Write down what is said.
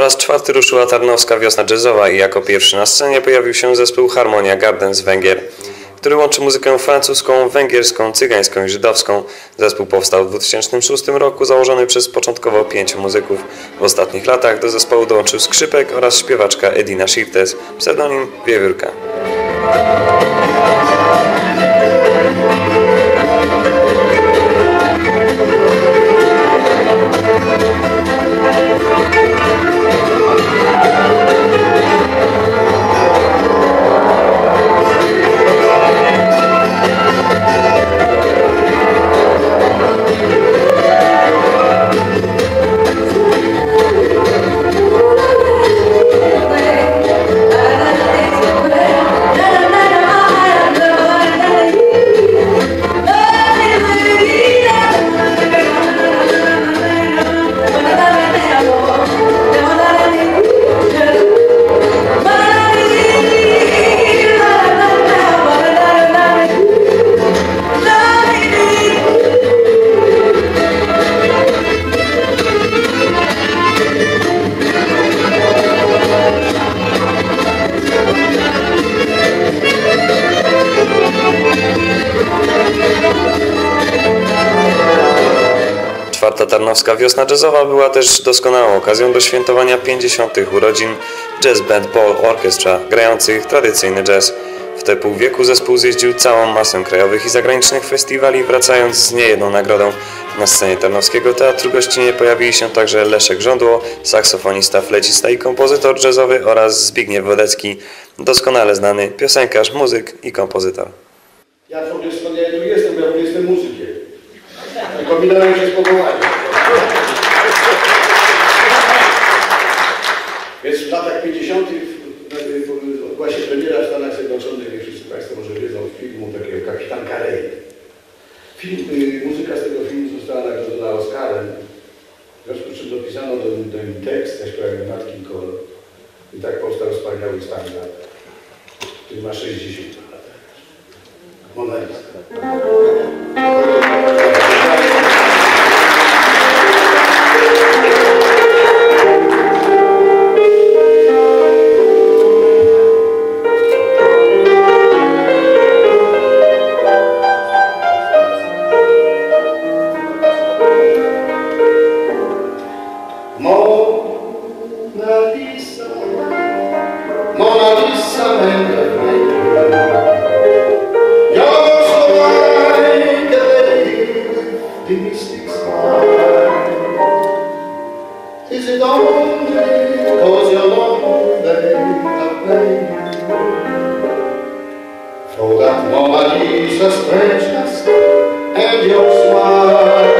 Po raz czwarty ruszyła Tarnowska Wiosna Jazzowa i jako pierwszy na scenie pojawił się zespół Harmonia Garden z Węgier, który łączy muzykę francuską, węgierską, cygańską i żydowską. Zespół powstał w 2006 roku, założony przez początkowo pięciu muzyków. W ostatnich latach do zespołu dołączył skrzypek oraz śpiewaczka Edina Shiftes, pseudonim Wiewiórka. Tarnowska Wiosna Jazzowa była też doskonałą okazją do świętowania 50. urodzin Jazz Band Ball Orchestra, grających tradycyjny jazz. W te pół wieku zespół zjeździł całą masę krajowych i zagranicznych festiwali, wracając z niejedną nagrodą. Na scenie Tarnowskiego Teatru Gościnie pojawili się także Leszek Żądło, saksofonista, flecista i kompozytor jazzowy oraz Zbigniew Wodecki, doskonale znany piosenkarz, muzyk i kompozytor. Ja w ogóle skąd ja tu jestem, ja w ogóle jestem muzykiem. Minąłem się z powołaniem. Więc w latach 50. odbyła się premiera w Stanach Zjednoczonych, jak wszyscy Państwo może wiedzą, filmu takiego Kapitan Carey. Film, y, muzyka z tego filmu została nagrodzona Oscarem. W związku z czym dopisano do, do nim tekst, zaśpiewałem Nat King Cole. I tak powstał wspaniały standard, który ma 60 lat. Mona Mona Lisa, You're so like a lady. Is it only you're lonely I play For that Mona Lisa strangeness and your smile